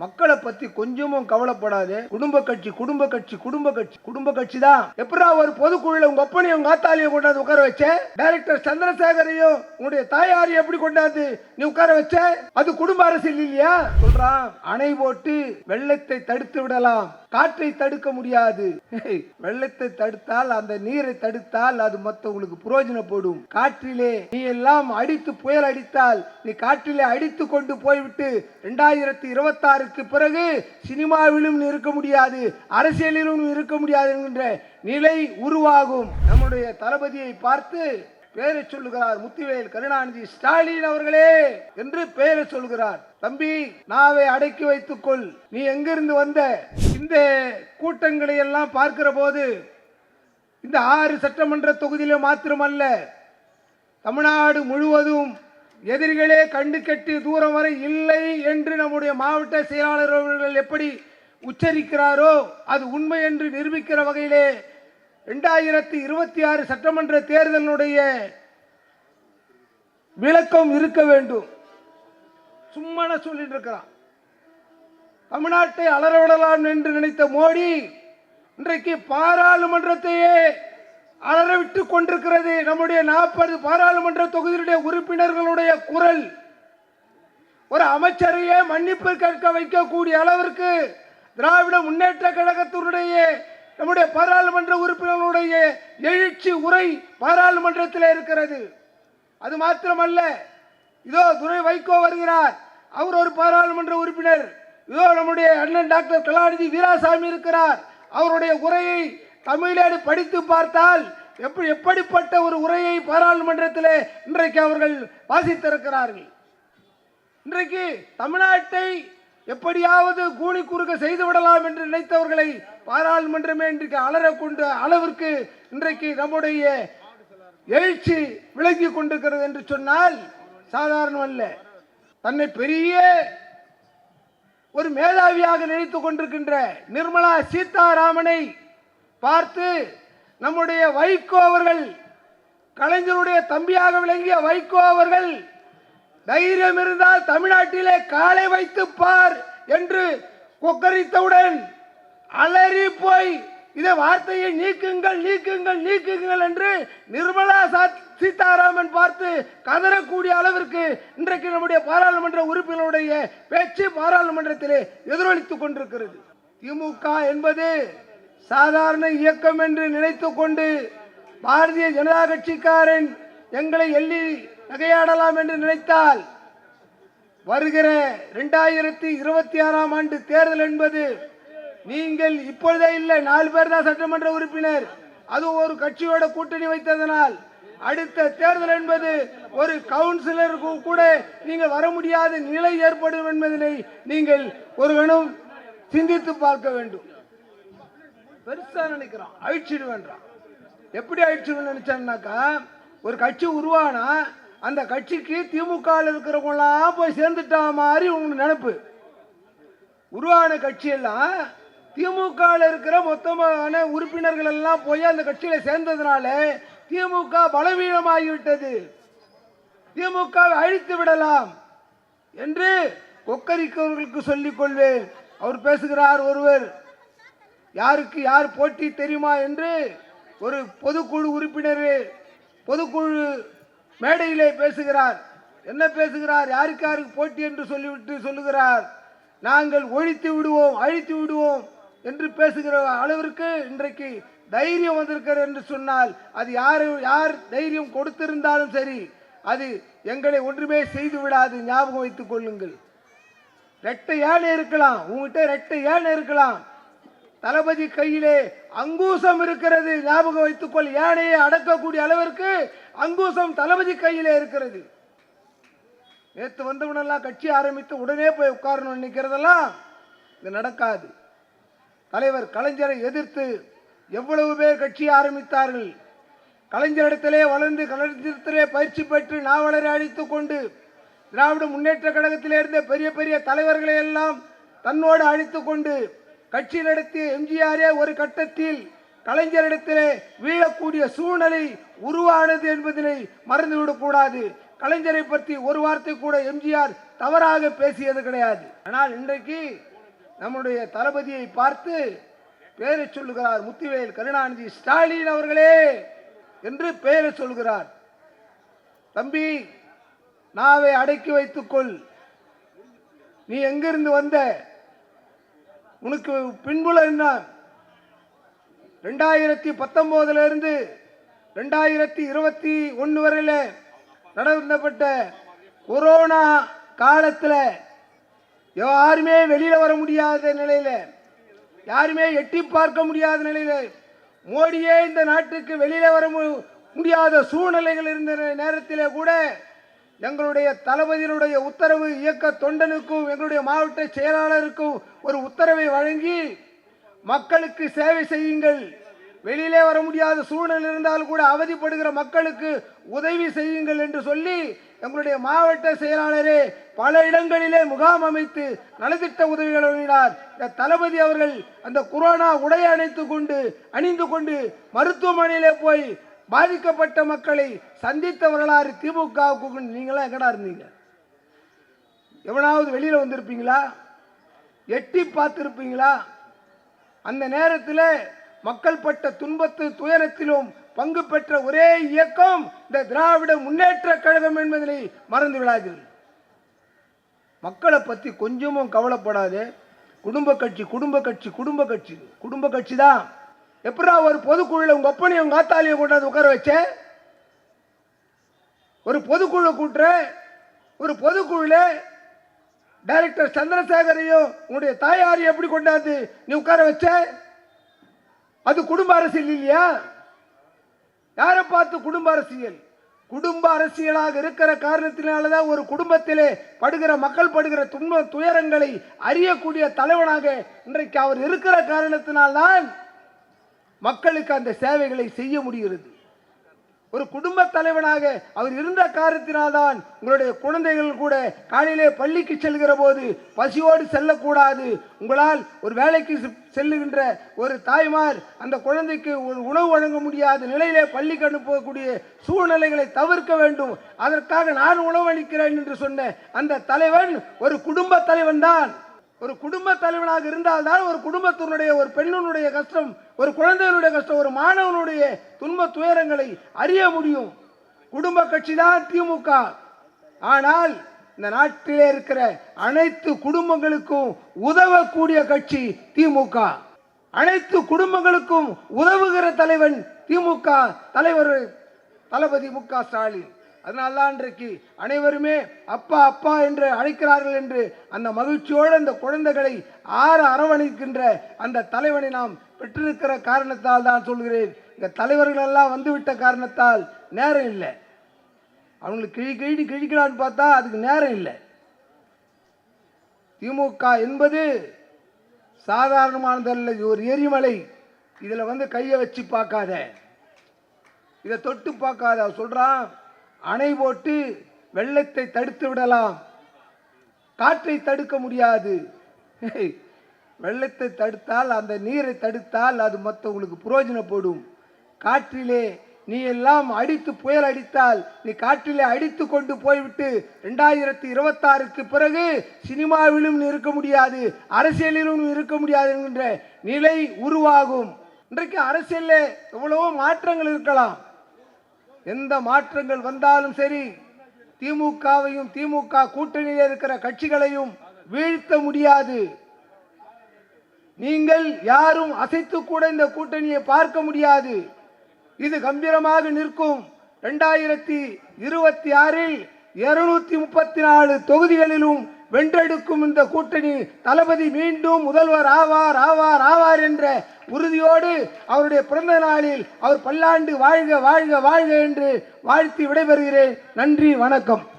மக்களை பத்தி கொஞ்சமும் கவலைப்படாது. குடும்ப கட்சி குடும்ப கட்சி குடும்ப கட்சி குடும்ப கட்சி தான் எப்படா ஒரு பொதுக்குழுல உங்க அப்பனையும் உங்க ஆத்தாலையும் கொண்டாந்து உட்கார வச்ச? டைரக்டர் சந்திரசேகரையும் உங்களுடைய தாயாரையும் எப்படி கொண்டாந்து நீ உட்கார வச்ச? அது குடும்ப அரசியல் இல்லையா? சொல்றான் அணை போட்டு வெள்ளத்தை தடுத்து விடலாம். காற்றை தடுக்க முடியாது. வெள்ளத்தை தடுத்தால் அந்த நீரை தடுத்தால் அது மத்தவங்களுக்கு புரோஜனப்படும். காற்றிலே நீ எல்லாம் அடித்து புயல் அடித்தால் நீ காற்றிலே அடித்து கொண்டு போய்விட்டு ரெண்டாயிரத்தி அதற்கு பிறகு சினிமாவிலும் இருக்க முடியாது அரசியலிலும் இருக்க முடியாது என்கின்ற நிலை உருவாகும். நம்முடைய தளபதியை பார்த்து பெயரை சொல்லுகிறார் முத்துவேல் கருணாநிதி ஸ்டாலின் அவர்களே என்று பெயரை சொல்லுகிறார் தம்பி நாவை அடக்கி வைத்துக்கொள். நீ எங்கிருந்து வந்த? இந்த கூட்டங்களை எல்லாம் பார்க்கிற போது இந்த ஆறு சட்டமன்ற தொகுதியில மாத்திரமல்ல தமிழ்நாடு முழுவதும் எதிரிகளே கண்டு கட்டி தூரம் வரை இல்லை என்று நம்முடைய மாவட்ட செயலாளர் அவர்கள் எப்படி உச்சரிக்கிறாரோ அது உண்மை என்று நிரூபிக்கிற வகையிலே ரெண்டாயிரத்தி இருபத்தி ஆறு சட்டமன்ற தேர்தலினுடைய விளக்கம் இருக்க வேண்டும். சும்மா சொல்லிட்டு இருக்கிறான். தமிழ்நாட்டை அலறவிடலாம் என்று நினைத்த மோடி இன்றைக்கு பாராளுமன்றத்தையே அலற கொண்டிருக்கிறது நம்முடைய நாற்பது பாராளுமன்ற தொகுதியுடைய உறுப்பினர்களுடைய குரல். ஒரு அமைச்சரையே மன்னிப்பு கேட்க வைக்கக்கூடிய அளவிற்கு திராவிட முன்னேற்ற கழகத்தினுடைய நம்முடைய பாராளுமன்ற உறுப்பினர்களுடைய எழுச்சி உரை பாராளுமன்றத்தில் இருக்கிறது. அது மாத்திரமல்ல இதோ துரை வைகோ வருகிறார். அவர் ஒரு பாராளுமன்ற உறுப்பினர். இதோ நம்முடைய அண்ணன் டாக்டர் கலாநிதி வீராசாமி இருக்கிறார். அவருடைய உரையை தமிழ்நாடு படித்து பார்த்தால் எப்படி எப்படிப்பட்ட ஒரு உரையை பாராளுமன்றத்தில் இன்றைக்கு அவர்கள் வாசித்திருக்கிறார்கள்? இன்றைக்கு தமிழ்நாட்டை எப்படியாவது கூணி குறுக்க செய்து விடலாம் என்று நினைத்தவர்களை பாராளுமன்றமே இன்றைக்கு அலற கொண்டு அளவிற்கு இன்றைக்கு நம்முடைய எழுச்சி விளங்கி கொண்டிருக்கிறது என்று சொன்னால் சாதாரணம் அல்ல தன்னை பெரிய ஒரு மேதாவியாக நினைத்துக் கொண்டிருக்கின்ற நிர்மலா சீதாராமனை பார்த்து நம்முடைய வைகோ அவர்கள் கலைஞருடைய தம்பியாக விளங்கிய வைகோ அவர்கள் தைரியம் இருந்தால் தமிழ்நாட்டிலே காலை வைத்து பார் என்று கொக்கரித்தவுடன் அலறி போய் இதை வார்த்தையை நீக்குங்கள் நீக்குங்கள் நீக்குங்கள் என்று நிர்மலா சீதாராமன் பார்த்து கதறக்கூடிய அளவிற்கு இன்றைக்கு நம்முடைய பாராளுமன்ற உறுப்பினருடைய பேச்சு பாராளுமன்றத்திலே எதிரொலித்துக் கொண்டிருக்கிறது. திமுக என்பது சாதாரண இயக்கம் என்று நினைத்து கொண்டு பாரதிய ஜனதா கட்சிக்காரன் எங்களை எள்ளி நகையாடலாம் என்று நினைத்தால் வருகிற இரண்டாயிரத்தி இருபத்தி ஆறாம் ஆண்டு தேர்தல் என்பது நீங்கள் இப்பொழுதே இல்லை நாலு பேர் தான் சட்டமன்ற உறுப்பினர். அது ஒரு கட்சியோட கூட்டணி வைத்ததனால் அடுத்த தேர்தல் என்பது ஒரு கவுன்சிலருக்கு கூட நீங்கள் வர முடியாத நிலை ஏற்படும் என்பதனை நீங்கள் ஒரு கணம் சிந்தித்து பார்க்க வேண்டும். பெருசா நினைக்கிறான். அழிச்சிடுவேன்றான். எப்படி அழிச்சிடுன்னு நினைச்சான்னாக்கா ஒரு கட்சி உருவானா அந்த கட்சிக்கு திமுக இருக்கிறவங்களாம் போய் சேர்ந்துட்டா மாதிரி உங்களுக்கு நினப்பு. உருவான கட்சியெல்லாம் திமுக இருக்கிற மொத்தமான உறுப்பினர்கள் எல்லாம் போய் அந்த கட்சியில சேர்ந்ததுனால திமுக பலவீனமாகிவிட்டது. திமுக அழித்து விடலாம் என்று கொக்கரிக்கவர்களுக்கு சொல்லிக் கொள்வேன் அவர் பேசுகிறார் ஒருவர். யாருக்கு யார் போட்டி தெரியுமா என்று ஒரு பொதுக்குழு உறுப்பினர் பொதுக்குழு மேடையிலே பேசுகிறார். என்ன பேசுகிறார்? யாருக்கு யாருக்கு போட்டி என்று சொல்லிவிட்டு சொல்லுகிறார். நாங்கள் ஒழித்து விடுவோம் அழித்து விடுவோம் என்று பேசுகிற அளவிற்கு இன்றைக்கு தைரியம் வந்திருக்கிறது என்று சொன்னால் அது யார் யார் தைரியம் கொடுத்திருந்தாலும் சரி அது எங்களை ஒன்றுமே செய்து விடாது. ஞாபகம் வைத்துக் கொள்ளுங்கள். ரெட்டை யானை இருக்கலாம். உங்ககிட்ட ரெட்டை யானை இருக்கலாம். தளபதி கையிலே அங்கூசம் இருக்கிறது. ஞாபகம் வைத்துக்கொள் யானையை அடக்கக்கூடிய அளவிற்கு அங்கூசம் தளபதி கையிலே இருக்கிறது. நேற்று வந்தவனெல்லாம் கட்சி ஆரம்பித்து உடனே போய் உட்காரணும் நினைக்கிறதெல்லாம் இது நடக்காது. தலைவர் கலைஞரை எதிர்த்து எவ்வளவு பேர் கட்சி ஆரம்பித்தார்கள்? கலைஞரிடத்திலே வளர்ந்து கலைஞரிடத்திலே பயிற்சி பெற்று நாவலரை அழித்து கொண்டு திராவிட முன்னேற்ற கழகத்திலே இருந்த பெரிய பெரிய தலைவர்களை எல்லாம் தன்னோடு அழித்து கொண்டு கட்சி நடத்திய எம்ஜிஆரே ஒரு கட்டத்தில் கலைஞரிடத்திலே வீழக்கூடிய சூழ்நிலை உருவானது என்பதனை மறந்துவிடக்கூடாது கலைஞரை பற்றி ஒரு வார்த்தை கூட எம்ஜிஆர் தவறாக பேசியது கிடையாது. ஆனால் இன்றைக்கு நம்முடைய தளபதியை பார்த்து பெயரை சொல்லுகிறார் முத்துவேல் கருணாநிதி ஸ்டாலின் அவர்களே என்று பெயரை சொல்கிறார் தம்பி நாவை அடக்கி வைத்துக்கொள் நீ எங்கிருந்து வந்த? உனக்கு பின்புல என்ன? ரெண்டாயிரத்தி பத்தொம்போதுல இருந்து ரெண்டாயிரத்தி இருபத்தி ஒன்று வரையில் நடந்தப்பட்ட கொரோனா காலத்தில் யாருமே வெளியில் வர முடியாத நிலையில் யாருமே எட்டி பார்க்க முடியாத நிலையில் மோடியே இந்த நாட்டுக்கு வெளியில் வர மு- முடியாத சூழ்நிலைகள் இருந்த நேரத்தில் கூட எங்களுடைய தளபதியினுடைய உத்தரவு இயக்க தொண்டனுக்கும் எங்களுடைய மாவட்ட செயலாளருக்கும் ஒரு உத்தரவை வழங்கி மக்களுக்கு சேவை செய்யுங்கள். வெளியிலே வர முடியாத சூழ்நிலை இருந்தால் கூட அவதிப்படுகிற மக்களுக்கு உதவி செய்யுங்கள் என்று சொல்லி எங்களுடைய மாவட்ட செயலாளரே பல இடங்களிலே முகாம் அமைத்து நலத்திட்ட உதவிகள் வழங்கினார். இந்த தளபதி அவர்கள் அந்த கொரோனா உடை அணைத்து கொண்டு அணிந்து கொண்டு மருத்துவமனையிலே போய் பாதிக்கப்பட்ட மக்களை சந்தித்த வரலாறு திமுகவுக்கு நீங்களாம் எங்கடா இருந்தீங்க? எவனாவது வெளியில் வந்திருப்பீங்களா? எட்டி பார்த்துருப்பீங்களா? அந்த நேரத்தில் மக்கள் பட்ட துன்பத்து துயரத்திலும் பங்கு பெற்ற ஒரே இயக்கம் இந்த திராவிட முன்னேற்ற கழகம் என்பதனை மறந்து விடாதீர்கள். மக்களை பற்றி கொஞ்சமும் கவலைப்படாது. குடும்ப கட்சி குடும்ப கட்சி குடும்ப கட்சி குடும்ப கட்சி தான் எப்படா ஒரு பொதுக்குழுல உங்க ஒப்பனையும் உங்க ஆத்தாலியை கொண்டாந்து உட்கார வச்ச? ஒரு பொதுக்குழு கூட்டுற ஒரு பொதுக்குழுல டைரக்டர் சந்திரசேகரையும் உங்களுடைய தாயாரையும் எப்படி கொண்டாந்து நீ உட்கார வச்ச? அது குடும்ப அரசியல் இல்லையா? யாரை பார்த்து குடும்ப அரசியல்? குடும்ப அரசியலாக இருக்கிற காரணத்தினாலதான் ஒரு குடும்பத்திலே படுகிற மக்கள் படுகிற துன்ப துயரங்களை அறியக்கூடிய தலைவனாக இன்றைக்கு அவர் இருக்கிற காரணத்தினால்தான் மக்களுக்கு அந்த சேவைகளை செய்ய முடிகிறது. ஒரு குடும்ப தலைவனாக அவர் இருந்த காரணத்தினால்தான் உங்களுடைய குழந்தைகள் கூட காலையிலே பள்ளிக்கு செல்கிற போது பசியோடு செல்லக்கூடாது. உங்களால் ஒரு வேலைக்கு செ- செல்லுகின்ற ஒரு தாய்மார் அந்த குழந்தைக்கு ஒரு உணவு வழங்க முடியாத நிலையிலே பள்ளிக்கு அனுப்பக்கூடிய சூழ்நிலைகளை தவிர்க்க வேண்டும். அதற்காக நான் உணவளிக்கிறேன் என்று சொன்ன அந்த தலைவன் ஒரு குடும்ப தலைவன் தான் ஒரு குடும்ப தலைவனாக இருந்தால்தான் ஒரு குடும்பத்தினுடைய ஒரு பெண்ணினுடைய கஷ்டம் ஒரு குழந்தையினுடைய கஷ்டம் ஒரு மாணவனுடைய துன்ப துயரங்களை அறிய முடியும். குடும்ப கட்சி தான் திமுக. ஆனால் இந்த நாட்டிலே இருக்கிற அனைத்து குடும்பங்களுக்கும் உதவக்கூடிய கட்சி திமுக. அனைத்து குடும்பங்களுக்கும் உதவுகிற தலைவன் திமுக தலைவர் தளபதி மு க ஸ்டாலின். அதனால்தான் இன்றைக்கு அனைவருமே அப்பா அப்பா என்று அழைக்கிறார்கள் என்று அந்த மகிழ்ச்சியோடு அந்த குழந்தைகளை ஆற அரவணைக்கின்ற அந்த தலைவனை நாம் பெற்றிருக்கிற காரணத்தால் தான் சொல்கிறேன். இந்த தலைவர்கள் எல்லாம் வந்துவிட்ட காரணத்தால் நேரம் இல்லை. அவங்களுக்கு கிழி கிழி கிழிக்கலான்னு பார்த்தா அதுக்கு நேரம் இல்லை. திமுக என்பது சாதாரணமானதல்ல. இது ஒரு எரிமலை. இதில் வந்து கையை வச்சு பார்க்காத. இதை தொட்டு பார்க்காத. சொல்கிறான் அணை போட்டு வெள்ளத்தை தடுத்து விடலாம். காற்றை தடுக்க முடியாது. வெள்ளத்தை தடுத்தால் அந்த நீரை தடுத்தால் அது மற்றவங்களுக்கு புரோஜனப்படும். காற்றிலே நீ எல்லாம் அடித்து புயல் அடித்தால் நீ காற்றிலே அடித்து கொண்டு போய்விட்டு ரெண்டாயிரத்தி இருபத்தாறுக்கு பிறகு சினிமாவிலும் இருக்க முடியாது அரசியலிலும் இருக்க முடியாது என்கின்ற நிலை உருவாகும். இன்றைக்கு அரசியலில் எவ்வளவோ மாற்றங்கள் இருக்கலாம். எந்த மாற்றங்கள் வந்தாலும் சரி திமுகவையும் திமுக கூட்டணியில் இருக்கிற கட்சிகளையும் வீழ்த்த முடியாது. நீங்கள் யாரும் அசைத்து கூட இந்த கூட்டணியை பார்க்க முடியாது. இது கம்பீரமாக நிற்கும். ரெண்டாயிரத்தி இருபத்தி ஆறில் இருநூத்தி முப்பத்தி நாலு தொகுதிகளிலும் வென்றெடுக்கும் இந்த கூட்டணி தளபதி மீண்டும் முதல்வர் ஆவார் ஆவார் ஆவார் என்ற உறுதியோடு அவருடைய பிறந்த நாளில் அவர் பல்லாண்டு வாழ்க வாழ்க வாழ்க என்று வாழ்த்தி விடைபெறுகிறேன். நன்றி வணக்கம்.